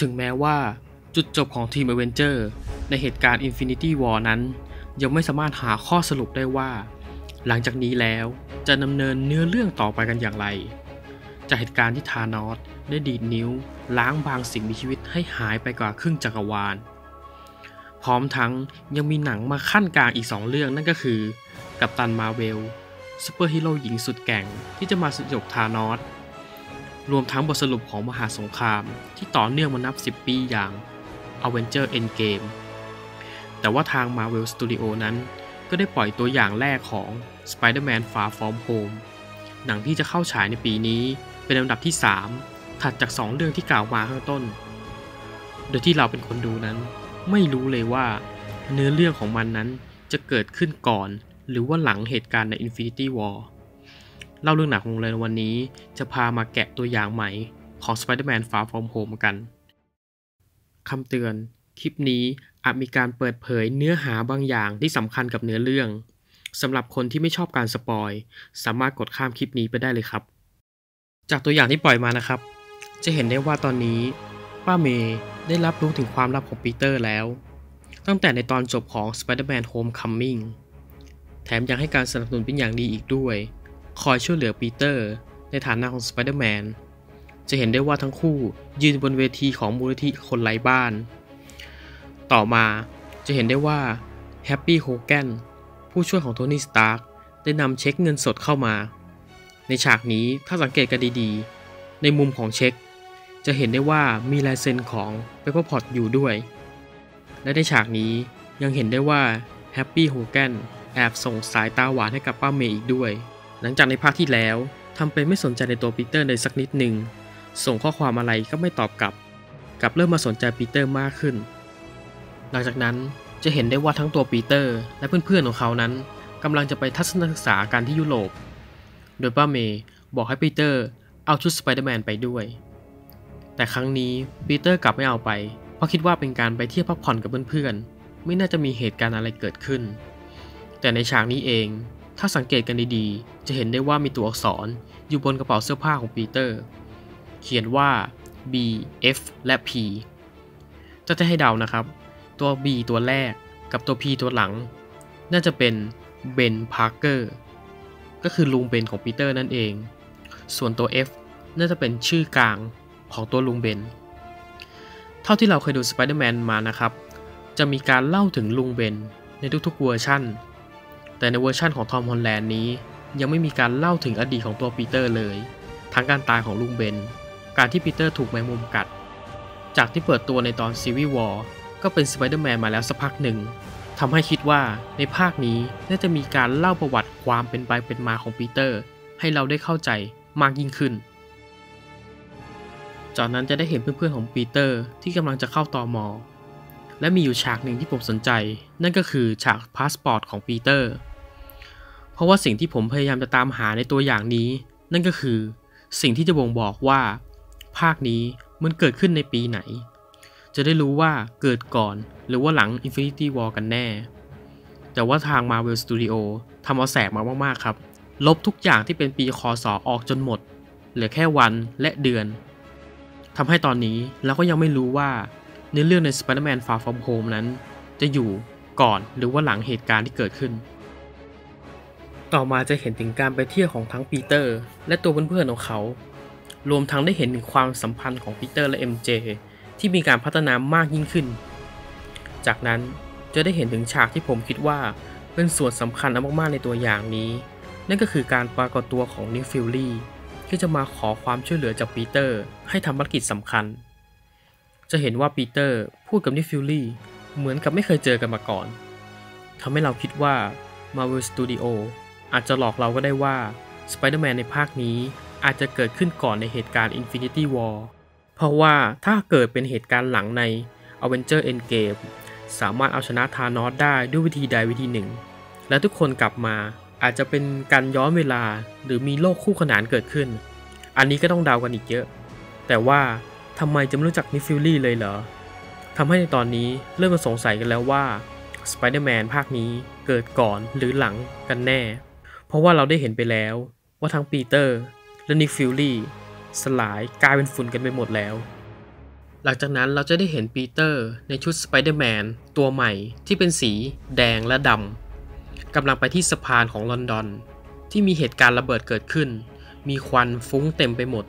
ถึงแม้ว่าจุดจบของทีมอเวนเจอร์ในเหตุการณ์ Infinity War นั้น ยังไม่สามารถหาข้อสรุปได้ว่า หลังจากนี้แล้วจะดำเนินเนื้อเรื่องต่อไปกันอย่างไร จากเหตุการณ์ที่ธานอสได้ดีดนิ้ว ล้างบางสิ่งมีชีวิตให้หายไปกว่าครึ่งจักรวาล พร้อมทั้งยังมีหนังมาขั้นกลางอีก 2 เรื่องนั่นก็คือ กัปตันมาเวลซูเปอร์ฮีโร่หญิงสุดแกร่งที่จะมาสยบธานอส รวมทั้งบทสรุปของมหาสงครามที่ต่อเนื่องมานับ 10 ปีอย่าง Avenger Endgame แต่ว่าทาง Marvel Studio นั้น ก็ได้ปล่อยตัวอย่างแรกของ Spider-Man Far From Home หนังที่จะเข้าฉายในปีนี้เป็นลำดับที่ 3 ถัดจาก 2 เรื่องที่กล่าวมาข้างต้น โดยที่เราเป็นคนดูนั้น ไม่รู้เลยว่าเนื้อเรื่องของมันนั้นจะเกิดขึ้นก่อน หรือว่าหลังเหตุการณ์ใน Infinity War เล่าเรื่องหนักของเลยในวันนี้จะพามาแกะตัวอย่างใหม่ของ Spider-Man Far From Home กัน คำเตือน คลิปนี้อาจมีการเปิดเผยเนื้อหาบางอย่างที่สำคัญกับเนื้อเรื่อง สำหรับคนที่ไม่ชอบการสปอย สามารถกดข้ามคลิปนี้ไปได้เลยครับ จากตัวอย่างที่ปล่อยมานะครับ จะเห็นได้ว่าตอนนี้ป้าเมย์ได้รับรู้ถึงความลับของปีเตอร์แล้ว ตั้งแต่ในตอนจบของ Spider-Man Homecoming แถมยังให้การสนับสนุนเป็นอย่างดีอีกด้วย คอยช่วยเหลือปีเตอร์ ในฐานะของ Spider-Man จะเห็นได้ว่าทั้งคู่ยืนบนเวทีของมูลนิธิคนไร้บ้าน ต่อมาจะเห็นได้ว่าแฮปปี้โฮแกนผู้ช่วยของโทนี่สตาร์กได้นำเช็คเงินสดเข้ามา ในฉากนี้ถ้าสังเกตกันดีๆ ในมุมของเช็ค จะเห็นได้ว่ามีลายเซ็นของเปเปอร์พอตอยู่ด้วย และในฉากนี้ยังเห็นได้ว่าแฮปปี้โฮแกนแอบส่งสายตาหวานให้กับป้าเมย์อีกด้วย หลังจากในภาคที่แล้วทำเป็นไม่สนใจในตัวปีเตอร์เลยสักนิดหนึ่ง ส่งข้อความอะไรก็ไม่ตอบกลับ กลับเริ่มมาสนใจปีเตอร์มากขึ้น หลังจากนั้นจะเห็นได้ว่าทั้งตัวปีเตอร์และเพื่อนๆของเขานั้นกำลังจะไปทัศนศึกษากันที่ยุโรป โดยป้าเมย์บอกให้ปีเตอร์เอาชุดสไปเดอร์แมนไปด้วย แต่ครั้งนี้ปีเตอร์กลับไม่เอาไป เพราะคิดว่าเป็นการไปเที่ยวพักผ่อนกับเพื่อนๆ ไม่น่าจะมีเหตุการณ์อะไรเกิดขึ้น แต่ในฉากนี้เอง ถ้าสังเกตกันดีๆ จะเห็นได้ว่ามีตัวอักษรอยู่บนกระเป๋าเสื้อผ้าของปีเตอร์ เขียนว่า B F และ P ถ้าจะให้เดานะครับ ตัว B ตัวแรกกับตัว P ตัวหลัง น่าจะเป็นเบนพาร์เกอร์ก็คือลุงเบนของปีเตอร์นั่นเอง ส่วนตัว F น่าจะเป็นชื่อกลางของตัวลุงเบน เท่าที่เราเคยดูสไปเดอร์แมนมานะครับ จะมีการเล่าถึงลุงเบนในทุกๆเวอร์ชั่น แต่ในเวอร์ชั่นของทอมฮอลแลนด์นี้ยังไม่มีการเล่าถึงอดีตของตัวปีเตอร์เลย ทั้งการตายของลุงเบน การที่ปีเตอร์ถูกแมงมุมกัด จากที่เปิดตัวในตอนซีวีวอร์ก็เป็นสไปเดอร์แมนมาแล้วสักพักหนึ่งทำให้คิดว่าในภาคนี้น่าจะมีการเล่าประวัติความเป็นไปเป็นมาของปีเตอร์ ให้เราได้เข้าใจมากยิ่งขึ้น จากนั้นจะได้เห็นเพื่อนๆของปีเตอร์ที่กำลังจะเข้าตอมอและมีอยู่ฉากหนึ่งที่ผมสนใจ นั่นก็คือฉากพาสปอร์ตของปีเตอร์ เพราะว่าสิ่งที่ผมพยายามจะตามหาในตัวอย่างนี้ นั่นก็คือ สิ่งที่จะบ่งบอกว่า ภาคนี้มันเกิดขึ้นในปีไหน จะได้รู้ว่าเกิดก่อนหรือว่าหลัง Infinity War กันแน่ แต่ว่าทาง Marvel Studio ทำเอาแสบมามากๆครับ ลบทุกอย่างที่เป็นปีคศอออกจนหมด เหลือแค่วันและเดือนทำให้ตอนนี้เราก็ยังไม่รู้ว่าเนื้อเรื่องใน Spider-Man Far From Home นั้น จะอยู่ก่อนหรือว่าหลังเหตุการณ์ที่เกิดขึ้น ต่อมาจะเห็นถึงการไปเที่ยวของทั้งปีเตอร์ และตัวเพื่อนๆของเขา รวมทั้งได้เห็นถึงความสัมพันธ์ของปีเตอร์และ MJ ที่มีการพัฒนามากยิ่งขึ้น จากนั้นจะได้เห็นถึงฉากที่ผมคิดว่าเป็นส่วนสำคัญมากๆในตัวอย่างนี้ นั่นก็คือการปรากฏตัวของนิฟฟิลลี่ที่จะมาขอความช่วยเหลือจากปีเตอร์ ให้ทำภารกิจสำคัญ จะเห็นว่าปีเตอร์พูดกับนิฟฟิลลี่เหมือนกับไม่เคยเจอกันมาก่อนทำให้เราคิดว่า Marvel Studio อาจจะหลอกเราก็ได้ว่า Spider-Man ในภาคนี้อาจจะเกิดขึ้นก่อนในเหตุการณ์ Infinity War เพราะว่าถ้าเกิดเป็นเหตุการณ์หลังใน Avenger Endgame สามารถเอาชนะธานอสได้ด้วยวิธีใดวิธีหนึ่ง และทุกคนกลับมาอาจจะเป็นการย้อนเวลาหรือมีโลกคู่ขนานเกิดขึ้น อันนี้ก็ต้องเดากันอีกเยอะ แต่ว่าทำไมจะไม่รู้จักนิฟิลลี่เลยเหรอทำให้ในตอนนี้เริ่มมาสงสัยกันแล้วว่า Spider-Man ภาคนี้เกิดก่อนหรือหลังกันแน่ เพราะว่าเราได้เห็นไปแล้วว่าทั้งปีเตอร์และนิฟิลลี่สลายกลายเป็นฝุ่นกันไปหมดแล้ว หลังจากนั้นเราจะได้เห็นปีเตอร์ในชุดสไปเดอร์แมนตัวใหม่ที่เป็นสีแดงและดำกำลังไปที่สะพานของลอนดอน ที่มีเหตุการณ์ระเบิดเกิดขึ้น มีควันฟุ้งเต็มไปหมด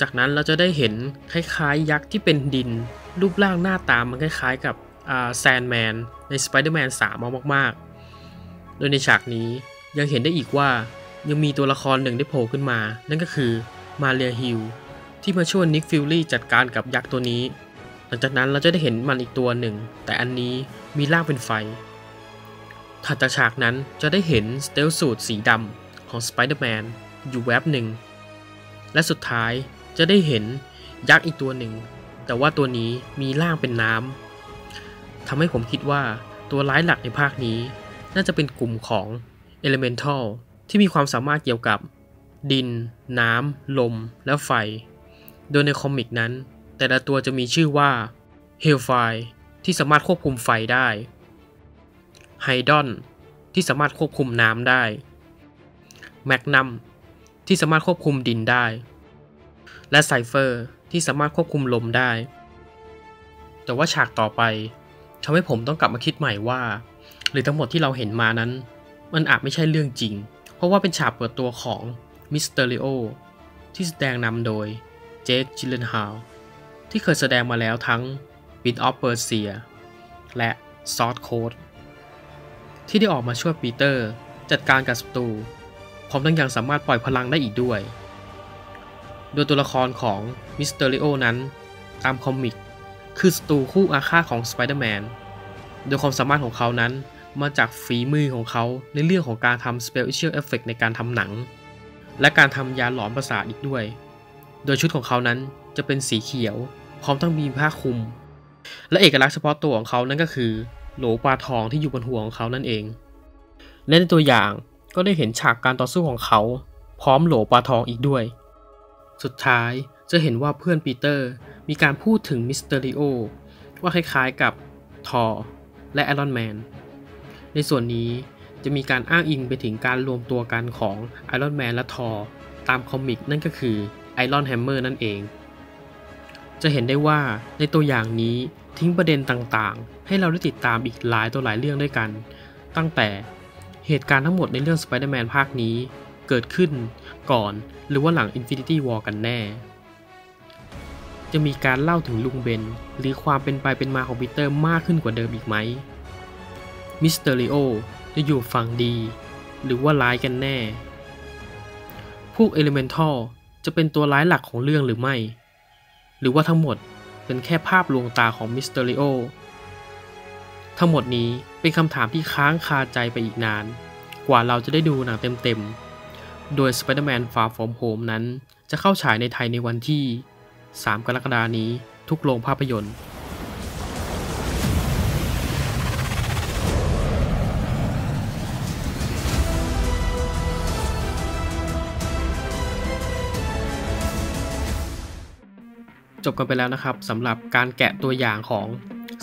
จากนั้นเราจะได้เห็นคล้ายๆ ยักษ์ที่เป็นดิน รูปร่างหน้าตามันคล้ายๆ กับแซนแมนใน Spider-Man 3มากๆ โดยในฉากนี้ ยังเห็นได้อีกว่ายังมีตัวละครหนึ่งได้โผล่ขึ้นมา นั่นก็คือมาเรียฮิลที่มาช่วยนิกฟิลลี่จัดการกับยักษ์ตัวนี้ หลังจากนั้นเราจะได้เห็นมันอีกตัวหนึ่ง แต่อันนี้มีร่างเป็นไฟ ถัดจากฉากนั้นจะได้เห็นสเตลสูตรสีดำของสไปเดอร์แมนอยู่แวบหนึ่ง และสุดท้ายจะได้เห็นยักษ์อีกตัวหนึ่ง แต่ว่าตัวนี้มีร่างเป็นน้ำทำให้ผมคิดว่าตัวร้ายหลักในภาคนี้ น่าจะเป็นกลุ่มของ Elemental ที่มีความสามารถเกี่ยวกับ ดิน น้ำ ลม และไฟ โดยในคอมิกนั้น แต่ละตัวจะมีชื่อว่า Hellfire ที่สามารถควบคุมไฟได้ไฮดอนที่สามารถควบคุมน้ำได้แมกนัมที่สามารถควบคุมดินได้ และไซเฟอร์ที่สามารถควบคุมลมได้ แต่ว่าฉากต่อไปทำให้ผมต้องกลับมาคิดใหม่ว่า หรือทั้งหมดที่เราเห็นมานั้น มันอาจไม่ใช่เรื่องจริง เพราะว่าเป็นฉากเปิดตัวของมิสเตอริโอที่แสดงนำโดยเจคจิลเลนฮาวที่เคยแสดงมาแล้วทั้ง b i t of Persia และ Source Code ที่ได้ออกมาช่วยปีเตอร์จัดการกับศัตรูพร้อมทั้งยังสามารถปล่อยพลังได้อีกด้วย โดยตัวละครของมิสเตอริโอนั้นตามคอมิก คือศัตรูคู่อาฆาตของสไปเดอร์แมน โดยความสามารถของเขานั้น มาจากฝีมือของเขาในเรื่องของการทำ Special Effect ในการทำหนัง และการทำยาหลอนประสาทอีกด้วย โดยชุดของเขานั้นจะเป็นสีเขียว พร้อมทั้งมีผ้าคลุม และเอกลักษณ์เฉพาะตัวของเขานั่นก็คือ โหลปลาทองที่อยู่บนหัวของเขานั่นเองและในตัวอย่างก็ได้เห็นฉากการต่อสู้ของเขา พร้อมโหลปลาทองอีกด้วย สุดท้ายจะเห็นว่าเพื่อนปีเตอร์มีการพูดถึงมิสเตอริโอว่าคล้ายๆกับทอและไอรอนแมน ในส่วนนี้จะมีการอ้างอิงไปถึงการรวมตัวกันของไอรอนแมนและทอตามคอมิกนั่นก็คือไอรอนแฮมเมอร์นั่นเอง จะเห็นได้ว่าในตัวอย่างนี้ทิ้งประเด็นต่างๆ ให้เราได้ติดตามอีกหลายตัวหลายเรื่องด้วยกัน ตั้งแต่เหตุการณ์ทั้งหมดในเรื่อง Spider-Man ภาคนี้เกิดขึ้นก่อนหรือว่าหลัง Infinity War กันแน่ จะมีการเล่าถึงลุงเบน หรือความเป็นไปเป็นมาของปีเตอร์มากขึ้นกว่าเดิมอีกไหม มิสเตอริโอจะอยู่ฝั่งดี หรือว่าร้ายกันแน่ พวก Elemental จะเป็นตัวร้ายหลักของเรื่องหรือไม่ หรือว่าทั้งหมดเป็นแค่ภาพลวงตาของมิสเตอริโอทั้งหมดนี้เป็นคำถามที่ค้างคาใจไปอีกนาน กว่าเราจะได้ดูหนังเต็มๆ โดย Spider-Man Far From Home นั้นจะเข้าฉายในไทยในวันที่ 3 กรกฎานี้ทุกโรงภาพยนตร์ จบกันไปแล้วนะครับสำหรับการแกะตัวอย่างของ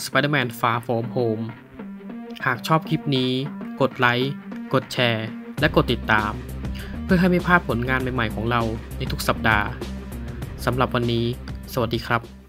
Spider-Man Far From Home หากชอบคลิปนี้ กดไลค์ กดแชร์ และกดติดตาม เพื่อให้ไม่พลาดผลงานใหม่ๆของเราในทุกสัปดาห์สำหรับวันนี้ สวัสดีครับ